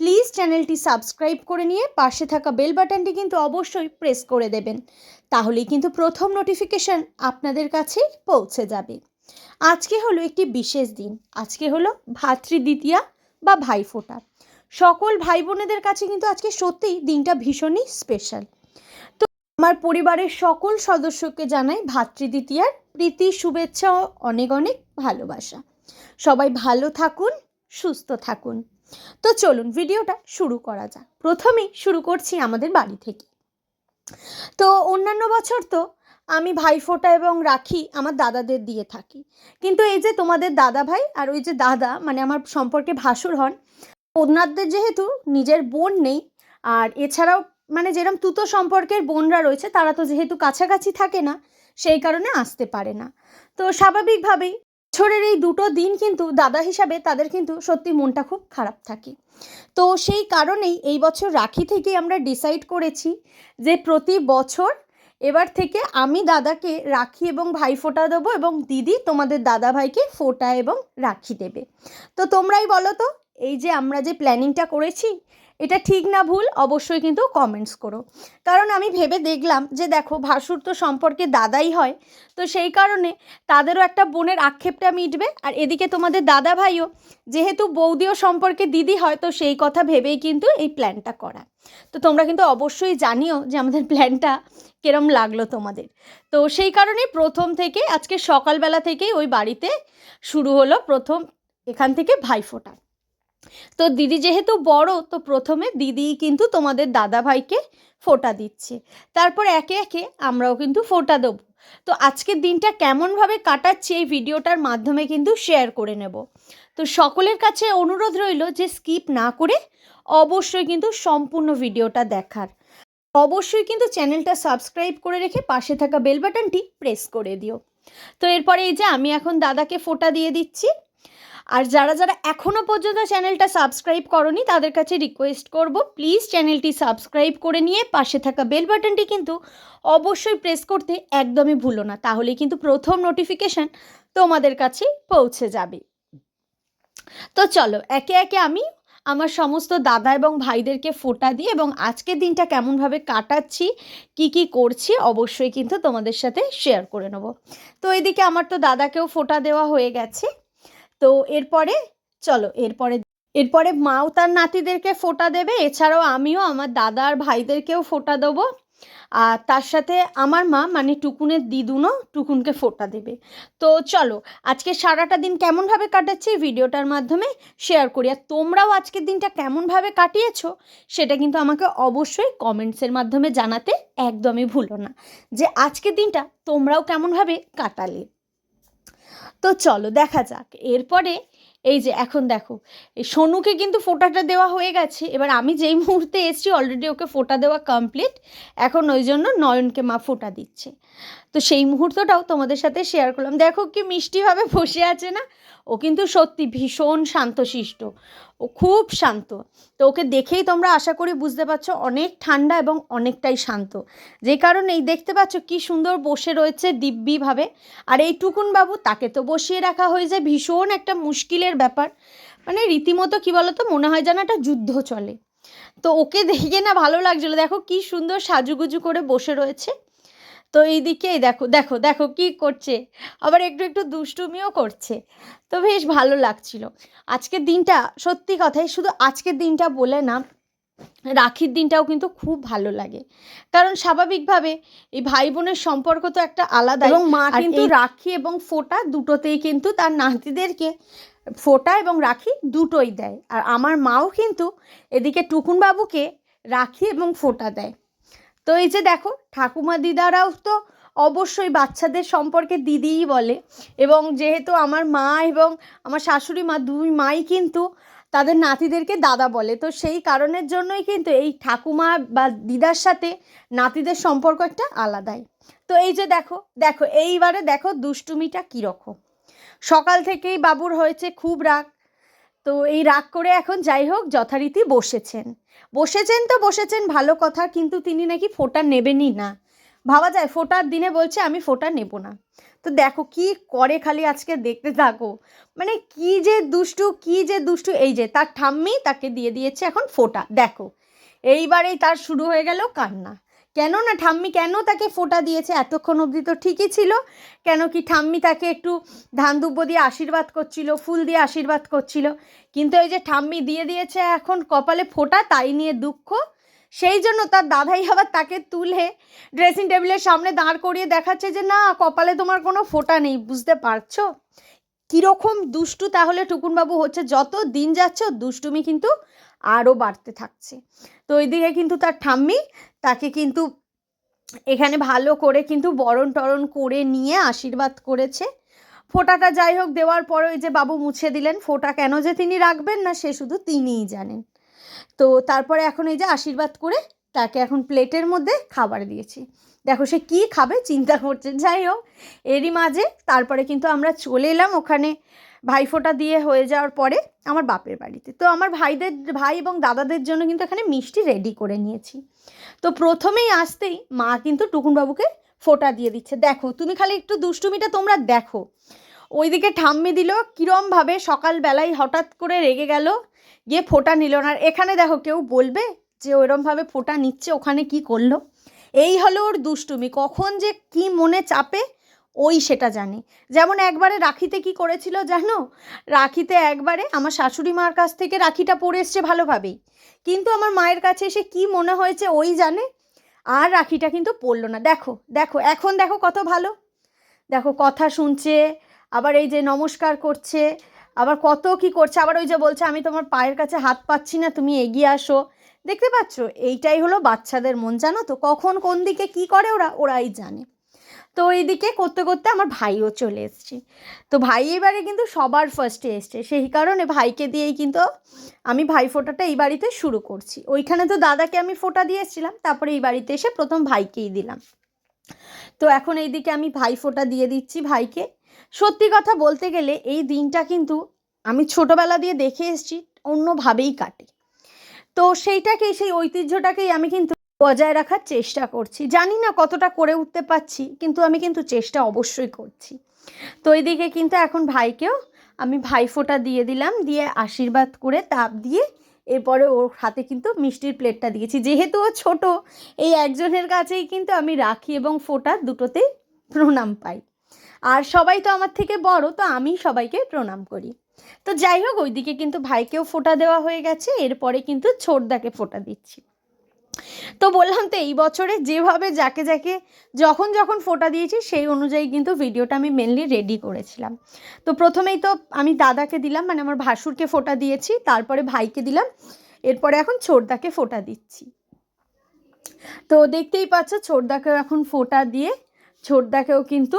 Please চ্যানেলটি subscribe করে নিয়ে পাশে থাকা বেল বাটনটি কিন্তু অবশ্যই প্রেস করে দেবেন। তাহলেই কিন্তু প্রথম নোটিফিকেশান আপনাদের কাছেই পৌঁছে যাবে। আজকে হলো একটি বিশেষ দিন। আজকে হলো ভাতৃদ্বিতীয়া বা ভাইফোঁটা। সকল ভাই বোনেদের কাছে কিন্তু আজকে সত্যিই দিনটা ভীষণই স্পেশাল। তো আমার পরিবারের সকল সদস্যকে জানাই ভাতৃদ্বিতীয়ার প্রীতি, শুভেচ্ছা অনেক অনেক ভালোবাসা। সবাই ভালো থাকুন, সুস্থ থাকুন। তো চলুন ভিডিওটা শুরু করা যাক। প্রথমেই শুরু করছি আমাদের বাড়ি থেকে। তো অন্যান্য বছর তো আমি ভাইফোঁটা এবং রাখি আমার দাদাদের দিয়ে থাকি। কিন্তু এই যে তোমাদের দাদা ভাই আর ওই যে দাদা মানে আমার সম্পর্কে ভাসুর হন, ওনাদের যেহেতু নিজের বোন নেই, আর এছাড়াও মানে যেরকম তুতো সম্পর্কের বোনরা রয়েছে, তারা তো যেহেতু কাছাকাছি থাকে না, সেই কারণে আসতে পারে না। তো স্বাভাবিকভাবেই বছরের এই দুটো দিন কিন্তু দাদা হিসাবে তাদের কিন্তু সত্যি মনটা খুব খারাপ থাকে। তো সেই কারণেই এই বছর রাখি থেকেই আমরা ডিসাইড করেছি যে প্রতি বছর এবার থেকে আমি দাদাকে রাখি এবং ভাই ফোঁটা দেবো এবং দিদি তোমাদের দাদা ভাইকে ফোঁটা এবং রাখি দেবে। তো তোমরাই বলো তো, এই যে আমরা যে প্ল্যানিংটা করেছি এটা ঠিক না ভুল, অবশ্যই কিন্তু কমেন্টস করো। কারণ আমি ভেবে দেখলাম যে দেখো, ভাসুর তো সম্পর্কে দাদাই হয়, তো সেই কারণে তাদেরও একটা বোনের আক্ষেপটা মিটবে। আর এদিকে তোমাদের দাদা ভাইও যেহেতু বৌদিও সম্পর্কে দিদি হয়, তো সেই কথা ভেবেই কিন্তু এই প্ল্যানটা করা তো তোমরা কিন্তু অবশ্যই জানিও যে আমাদের প্ল্যানটা কিরম লাগল তোমাদের। তো সেই কারণে প্রথম থেকে আজকে সকালবেলা থেকেই ওই বাড়িতে শুরু হলো প্রথম, এখান থেকে ভাইফোঁটা। তো দিদি যেহেতু বড়, তো প্রথমে দিদি কিন্তু তোমাদের দাদা ভাইকে ফোঁটা দিচ্ছে। তারপর একে একে আমরাও কিন্তু ফোটা দেবো। তো আজকের দিনটা কেমনভাবে কাটাচ্ছি এই ভিডিওটার মাধ্যমে কিন্তু শেয়ার করে নেব। তো সকলের কাছে অনুরোধ রইল যে স্কিপ না করে অবশ্যই কিন্তু সম্পূর্ণ ভিডিওটা দেখার। অবশ্যই কিন্তু চ্যানেলটা সাবস্ক্রাইব করে রেখে পাশে থাকা বেল বাটনটি প্রেস করে দিও। তো এরপরে এই যে আমি এখন দাদাকে ফোটা দিয়ে দিচ্ছি। আর যারা যারা এখনও পর্যন্ত চ্যানেলটা সাবস্ক্রাইব করনি, তাদের কাছে রিকোয়েস্ট করব প্লিজ চ্যানেলটি সাবস্ক্রাইব করে নিয়ে পাশে থাকা বেল বাটনটি কিন্তু অবশ্যই প্রেস করতে একদমই ভুলো না তাহলে কিন্তু প্রথম নোটিফিকেশান তোমাদের কাছে পৌঁছে যাবে। তো চলো, একে একে আমি আমার সমস্ত দাদা এবং ভাইদেরকে ফোটা দিয়ে এবং আজকের দিনটা কেমনভাবে কাটাচ্ছি, কি কি করছি অবশ্যই কিন্তু তোমাদের সাথে শেয়ার করে নেব। তো এদিকে আমার তো দাদাকেও ফোটা দেওয়া হয়ে গেছে। তো এরপরে, চলো, এরপরে এরপরে মাও তার নাতিদেরকে ফোটা দেবে, এছাড়াও আমিও আমার দাদা আর ভাইদেরকেও ফোটা দেবো। আর তার সাথে আমার মা মানে টুকুনের দিদুনও টুকুনকে ফোটা দেবে। তো চলো, আজকে সারাটা দিন কেমনভাবে কাটাচ্ছি ভিডিওটার মাধ্যমে শেয়ার করি। আর তোমরাও আজকের দিনটা কেমনভাবে কাটিয়েছ সেটা কিন্তু আমাকে অবশ্যই কমেন্টসের মাধ্যমে জানাতে একদমই ভুলো না যে আজকের দিনটা তোমরাও কেমনভাবে কাটালে। তো চলো দেখা যাক। এরপরে এই যে এখন দেখো, এই সোনুকে কিন্তু ফোটাটা দেওয়া হয়ে গেছে। এবার আমি যেই মুহূর্তে এসছি অলরেডি ওকে ফোটা দেওয়া কমপ্লিট এখন ওই জন্য নয়নকে মা ফোটা দিচ্ছে। তো সেই মুহূর্তটাও তোমাদের সাথে শেয়ার করলাম। দেখো কি মিষ্টিভাবে বসে আছে না? ও কিন্তু সত্যি ভীষণ শান্তশিষ্ট, ও খুব শান্ত। তো ওকে দেখেই তোমরা আশা করি বুঝতে পারছ অনেক ঠান্ডা এবং অনেকটাই শান্ত। যে কারণেই দেখতে পাচ্ছ কি সুন্দর বসে রয়েছে দিব্যিভাবে আর এই টুকুন বাবু তাকে তো বসিয়ে রাখা হয়ে যায় ভীষণ একটা মুশকিলের ব্যাপার। মানে রীতিমতো কী বলতো, মনে হয় যেন একটা যুদ্ধ চলে। তো ওকে দেখে না ভালো লাগছিল। দেখো কি সুন্দর সাজুগুজু করে বসে রয়েছে। তো এইদিকেই দেখো দেখো দেখো কি করছে। আবার একটু একটু দুষ্টুমিও করছে। তো বেশ ভালো লাগছিল। আজকের দিনটা সত্যি কথাই শুধু আজকের দিনটা বলে না রাখির দিনটাও কিন্তু খুব ভালো লাগে। কারণ স্বাভাবিকভাবে এই ভাই বোনের সম্পর্ক তো একটা আলাদা এবং মা কিন্তু রাখি এবং ফোঁটা দুটোতেই কিন্তু তার নাতিদেরকে ফোঁটা এবং রাখি দুটোই দেয়। আর আমার মাও কিন্তু এদিকে টুকুন বাবুকে রাখি এবং ফোঁটা দেয়। তো এই যে দেখো, ঠাকুমা দিদারাও তো অবশ্যই বাচ্চাদের সম্পর্কে দিদিই বলে। এবং যেহেতু আমার মা এবং আমার শাশুড়ি মা দুই মাই কিন্তু তাদের নাতিদেরকে দাদা বলে, তো সেই কারণের জন্যই কিন্তু এই ঠাকুমা বা দিদার সাথে নাতিদের সম্পর্ক একটা আলাদাই। তো এই যে দেখো দেখো, এইবারে দেখো দুষ্টুমিটা কীরকম। সকাল থেকেই বাবুর হয়েছে খুব রাগ তো এই রাগ করে এখন যাই হোক যথারীতি বসেছেন। বসেছেন তো বসেছেন, ভালো কথা, কিন্তু তিনি নাকি ফোটা নেবেনই না। ভাবা যায়, ফোটার দিনে বলছে, আমি ফোটা নেব না। তো দেখো কি করে খালি আজকে দেখতে থাকো। মানে কি যে দুষ্টু, কি যে দুষ্টু, এই যে তার ঠাম্মি তাকে দিয়ে দিয়েছে এখন ফোটা। দেখো, এইবারেই তার শুরু হয়ে গেল কান্না। কেন না ঠাম্মি কেন তাকে ফোটা দিয়েছে? এতক্ষণ অবধি তো ঠিকই ছিল। কেন কি ঠাম্মি তাকে একটু ধান দিয়ে আশীর্বাদ করছিল, ফুল দিয়ে আশীর্বাদ করছিল। কিন্তু এই যে ঠাম্মি দিয়ে দিয়েছে এখন কপালে ফোটা, তাই নিয়ে দুঃখ। সেই জন্য তার দাদাই আবার তাকে তুলে ড্রেসিং টেবিলের সামনে দাঁড় করিয়ে দেখাচ্ছে যে, না, কপালে তোমার কোনো ফোঁটা নেই, বুঝতে পারছ? কীরকম দুষ্টু তাহলে টুকুনবাবু হচ্ছে? যত দিন যাচ্ছে দুষ্টুমি কিন্তু আরও বাড়তে থাকছে। তো ওইদিকে কিন্তু তার ঠাম্মি, তাকে কিন্তু এখানে ভালো করে কিন্তু বরণ টরণ করে নিয়ে আশীর্বাদ করেছে। ফোঁটাটা যাই হোক, দেওয়ার পরে ওই যে বাবু মুছে দিলেন, ফোঁটা কেন যে তিনি রাখবেন না, সে শুধু তিনিই জানেন। তো তারপরে এখন এই যে আশীর্বাদ করে তাকে এখন প্লেটের মধ্যে খাবার দিয়েছি। দেখো সে কী খাবে চিন্তা করছে। যাই হোক, এরই মাঝে তারপরে কিন্তু আমরা চলে এলাম ওখানে। ভাইফোঁটা দিয়ে হয়ে যাওয়ার পরে আমার বাপের বাড়িতে। তো আমার ভাইদের, ভাই এবং দাদাদের জন্য কিন্তু এখানে মিষ্টি রেডি করে নিয়েছি। তো প্রথমেই আসতেই মা কিন্তু টুকুনবাবুকে ফোঁটা দিয়ে দিচ্ছে। দেখো, তুমি খালি একটু দুষ্টুমিটা তোমরা দেখো। ওইদিকে ঠাম্মি দিল, কীরমভাবে সকালবেলায় হঠাৎ করে রেগে গেল, গিয়ে ফোঁটা নিল না। এখানে দেখো কেউ বলবে যে ওইরমভাবে ফোঁটা নিচ্ছে, ওখানে কি করল? এই হলো ওর দুষ্টুমি। কখন যে কি মনে চাপে, ওই সেটা জানে। যেমন একবারে রাখিতে কি করেছিল জানো? রাখিতে একবারে আমার শাশুড়ি মার কাছ থেকে রাখিটা পরে এসছে ভালোভাবেই। কিন্তু আমার মায়ের কাছে এসে কি মনে হয়েছে ওই জানে? আর রাখিটা কিন্তু পড়ল না। দেখো দেখো, এখন দেখো কত ভালো। দেখো, কথা শুনছে, আবার এই যে নমস্কার করছে, আবার কত কি করছে, আবার ওই যে বলছে, আমি তোমার পায়ের কাছে হাত পাচ্ছি না, তুমি এগিয়ে আসো। দেখতে পাচ্ছ? এইটাই হলো বাচ্চাদের মন, জানো তো? কখন কোন দিকে কি করে ওরা, ওরাই জানে। তো এইদিকে করতে করতে আমার ভাইও চলে এসছে। তো ভাই এবারে কিন্তু সবার ফার্স্টে এসছে। সেই কারণে ভাইকে দিয়েই কিন্তু আমি ভাই ফোঁটাটা এই বাড়িতে শুরু করছি। ওইখানে তো দাদাকে আমি ফোঁটা দিয়ে এসেছিলাম, তারপরে এই বাড়িতে এসে প্রথম ভাইকেই দিলাম। তো এখন এইদিকে আমি ভাই ফোঁটা দিয়ে দিচ্ছি ভাইকে। সত্যি কথা বলতে গেলে এই দিনটা কিন্তু আমি ছোটোবেলা দিয়ে দেখে এসেছি, অন্যভাবেই কাটে। তো সেইটাকেই, সেই ঐতিহ্যটাকেই আমি কিন্তু বজায় রাখার চেষ্টা করছি। জানি না কতটা করে উঠতে পারছি, কিন্তু আমি কিন্তু চেষ্টা অবশ্যই করছি। তো এইদিকে কিন্তু এখন ভাইকেও আমি ভাইফোঁটা দিয়ে দিলাম, দিয়ে আশীর্বাদ করে তাপ দিয়ে এরপরে ওর হাতে কিন্তু মিষ্টির প্লেটটা দিয়েছি। যেহেতু ও ছোট, এই একজনের কাছেই কিন্তু আমি রাখি এবং ফোঁটা দুটোতেই প্রণাম পাই। আর সবাই তো আমার থেকে বড়, তো আমি সবাইকে প্রণাম করি। তো যাই হোক ওইদিকে কিন্তু ভাইকেও ফোঁটা দেওয়া হয়ে গেছে, এরপরে কিন্তু ছোটদাকে ফোঁটা দিচ্ছি। তো বললাম তো, এই বছরে যেভাবে যাকে যাকে যখন যখন ফোটা দিয়েছি, সেই অনুযায়ী কিন্তু ভিডিওটা আমি মেনলি রেডি করেছিলাম। তো প্রথমেই তো আমি দাদাকে দিলাম মানে আমার ভাসুরকে ফোটা দিয়েছি, তারপরে ভাইকে দিলাম, এরপরে এখন ছোটদাকে ফোটা দিচ্ছি। তো দেখতেই পাচ্ছ, ছোটদাকেও এখন ফোটা দিয়ে, ছোটদাকেও কিন্তু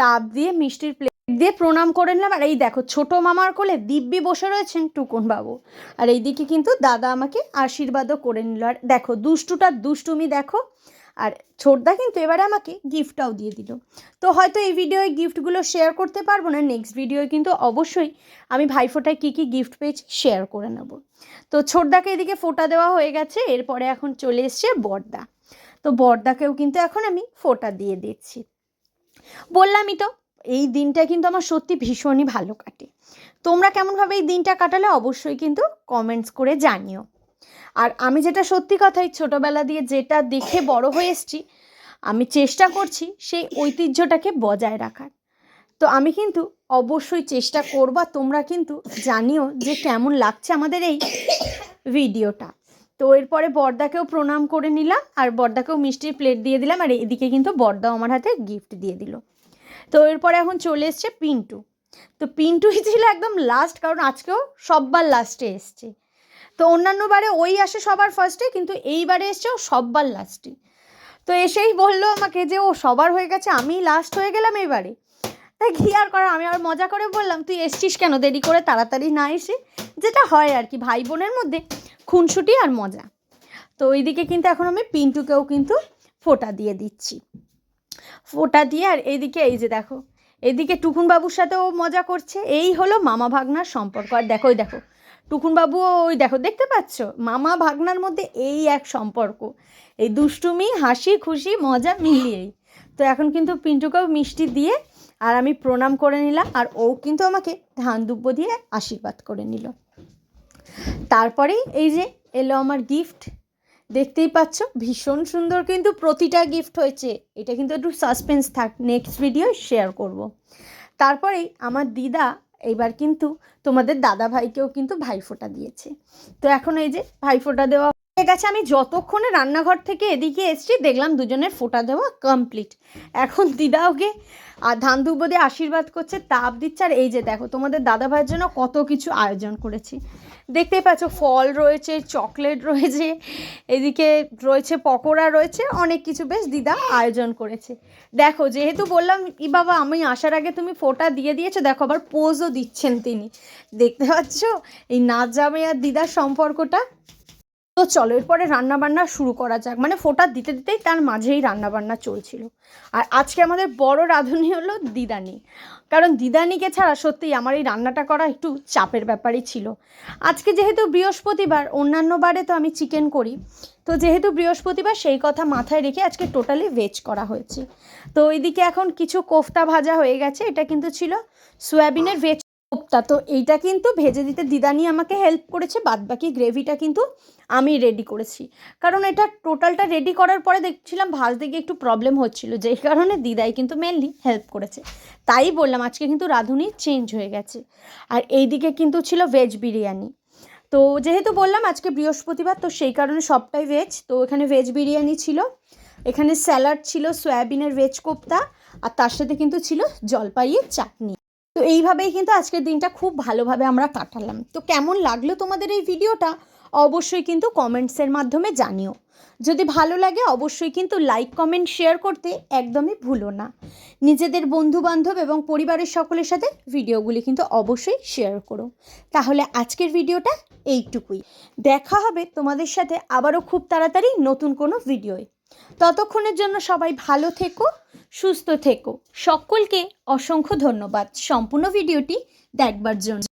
তাপ দিয়ে মিষ্টির প্লেট দিয়ে প্রণাম করে নিলাম। আর এই দেখো, ছোট মামার কোলে দিব্যি বসে রয়েছেন টুকুন বাবু আর এইদিকে কিন্তু দাদা আমাকে আশীর্বাদও করে নিল। আর দেখো দুষ্টুটার দুষ্টুমি দেখো। আর ছোটদা কিন্তু এবারে আমাকে গিফটটাও দিয়ে দিল। তো হয়তো এই ভিডিওয় গিফটগুলো শেয়ার করতে পারব না। নেক্সট ভিডিওয় কিন্তু অবশ্যই আমি ভাইফোঁটায় কী কী গিফট পেয়েছি শেয়ার করে নেব। তো ছোটদাকে এদিকে ফোটা দেওয়া হয়ে গেছে। এরপরে এখন চলে এসছে বর্দা তো বর্দাকেও কিন্তু এখন আমি ফোটা দিয়ে দিচ্ছি। বললামই তো এই দিনটা কিন্তু আমার সত্যি ভীষণই ভালো কাটে। তোমরা কেমনভাবে এই দিনটা কাটালে অবশ্যই কিন্তু কমেন্টস করে জানিও। আর আমি যেটা সত্যি কথাই ছোটোবেলা দিয়ে যেটা দেখে বড় হয়ে এসছি, আমি চেষ্টা করছি সেই ঐতিহ্যটাকে বজায় রাখার। তো আমি কিন্তু অবশ্যই চেষ্টা করবা, তোমরা কিন্তু জানিও যে কেমন লাগছে আমাদের এই ভিডিওটা। তো এরপরে বর্দাকেও প্রণাম করে নিলাম, আর বর্দাকেও মিষ্টির প্লেট দিয়ে দিলাম, আর এদিকে কিন্তু বর্দাও আমার হাতে গিফট দিয়ে দিল। তো এরপরে এখন চলে এসছে পিন্টু। তো পিন্টুই ছিল একদম লাস্ট কারণ আজকেও সববার লাস্টে এসছে। তো অন্যান্য বারে ওই আসে সবার ফার্স্টে কিন্তু এইবারে এসছে ও সববার লাস্টে তো এসেই বলল আমাকে যে ও সবার হয়ে গেছে, আমি লাস্ট হয়ে গেলাম এবারে। তাই ঘি আর করা আমি আর মজা করে বললাম, তুই এসছিস কেন? দেরি করে তাড়াতাড়ি না এসে? যেটা হয় আর কি ভাই বোনের মধ্যে খুনসুটি আর মজা। তো ওইদিকে কিন্তু এখন আমি পিন্টুকেও কিন্তু ফোঁটা দিয়ে দিচ্ছি। ফোঁটা দিয়ে আর এইদিকে এই যে দেখো এদিকে টুকুনবাবুর সাথেও মজা করছে। এই হলো মামা ভাগনার সম্পর্ক। আর দেখো, ওই দেখো টুকুনবাবু ওই দেখো, দেখতে পাচ্ছ? মামা ভাগনার মধ্যে এই এক সম্পর্ক। এই দুষ্টুমি, হাসি, খুশি, মজা মিলিয়েই। তো এখন কিন্তু পিন্টুকেও মিষ্টি দিয়ে আর আমি প্রণাম করে নিলাম আর ও কিন্তু আমাকে ধান দুব্য দিয়ে আশীর্বাদ করে নিল। তারপরেই এই যে এলো আমার গিফট দেখতেই পাচ্ছ, ভীষণ সুন্দর কিন্তু প্রতিটা গিফট হয়েছে। এটা কিন্তু একটু সাসপেন্স থাক নেক্সট ভিডিও শেয়ার করব। তারপরেই আমার দিদা এবার কিন্তু তোমাদের দাদা ভাইকেও কিন্তু ভাইফোঁটা দিয়েছে। তো এখন এই যে ভাইফোঁটা দেওয়া হয়ে গেছে, আমি যতক্ষণে রান্নাঘর থেকে এদিকে এসেছি, দেখলাম দুজনের ফোঁটা দেওয়া কমপ্লিট এখন দিদা ওকে আর ধান দুব্বো দিয়ে আশীর্বাদ করছে, তাপ দিচ্ছে। আর এই যে দেখো, তোমাদের দাদা ভাইয়ের জন্য কত কিছু আয়োজন করেছি। দেখতেই পাচ্ছ, ফল রয়েছে, চকলেট রয়েছে, এদিকে রয়েছে পকোড়া রয়েছে, অনেক কিছু বেশ দিদা আয়োজন করেছে। দেখো, যেহেতু বললাম, ই বাবা, আমি আসার আগে তুমি ফোটা দিয়ে দিয়েছ, দেখো আবার পোজও দিচ্ছেন তিনি। দেখতে পাচ্ছ, এই নাচ জামাই আর দিদার সম্পর্কটা তো চলো, এরপরে রান্নাবান্না শুরু করা যাক। মানে ফোটা দিতে দিতেই তার মাঝেই রান্নাবান্না চলছিল। আর আজকে আমাদের বড় রাঁধুনি হলো দিদানি। কারণ দিদানিকে ছাড়া সত্যিই আমার এই রান্নাটা করা একটু চাপের ব্যাপারই ছিল। আজকে যেহেতু বৃহস্পতিবার, অন্যান্য বারে তো আমি চিকেন করি। তো যেহেতু বৃহস্পতিবার, সেই কথা মাথায় রেখে আজকে টোটালি ভেজ করা হয়েছে। তো ওইদিকে এখন কিছু কোফতা ভাজা হয়ে গেছে। এটা কিন্তু ছিল সয়াবিনের ভেজ কোফতা তো এইটা কিন্তু ভেজে দিতে দিদানি আমাকে হেল্প করেছে, বাদবাকি গ্রেভিটা কিন্তু আমি রেডি করেছি। কারণ এটা টোটালটা রেডি করার পরে দেখছিলাম ভাজতে গিয়ে একটু প্রবলেম হচ্ছিল, যেই কারণে দিদাই কিন্তু মেনলি হেল্প করেছে। তাই বললাম আজকে কিন্তু রাঁধুনি চেঞ্জ হয়ে গেছে। আর এইদিকে কিন্তু ছিল ভেজ বিরিয়ানি। তো যেহেতু বললাম আজকে বৃহস্পতিবার, তো সেই কারণে সবটাই ভেজ তো এখানে ভেজ বিরিয়ানি ছিল। এখানে স্যালাড ছিল, সয়াবিনের ভেজ কোপ্তা, আর তার সাথে কিন্তু ছিল জলপাইয়ের চাটনি। তো এইভাবেই কিন্তু আজকের দিনটা খুব ভালোভাবে আমরা কাটালাম। তো কেমন লাগল তোমাদের এই ভিডিওটা? অবশ্যই কিন্তু কমেন্টসের মাধ্যমে জানিও। যদি ভালো লাগে, অবশ্যই কিন্তু লাইক কমেন্ট শেয়ার করতে একদমই ভুলো না। নিজেদের বন্ধু বান্ধব এবং পরিবারের সকলের সাথে ভিডিওগুলি কিন্তু অবশ্যই শেয়ার করো। তাহলে আজকের ভিডিওটা এইটুকুই। দেখা হবে তোমাদের সাথে আবারও খুব তাড়াতাড়ি নতুন কোনো ভিডিওয়। ততক্ষণের জন্য সবাই ভালো থেকো সুস্থ থেকো। সকলকে অসংখ্য ধন্যবাদ। সম্পূর্ণ ভিডিওটি দেখবার জন্য।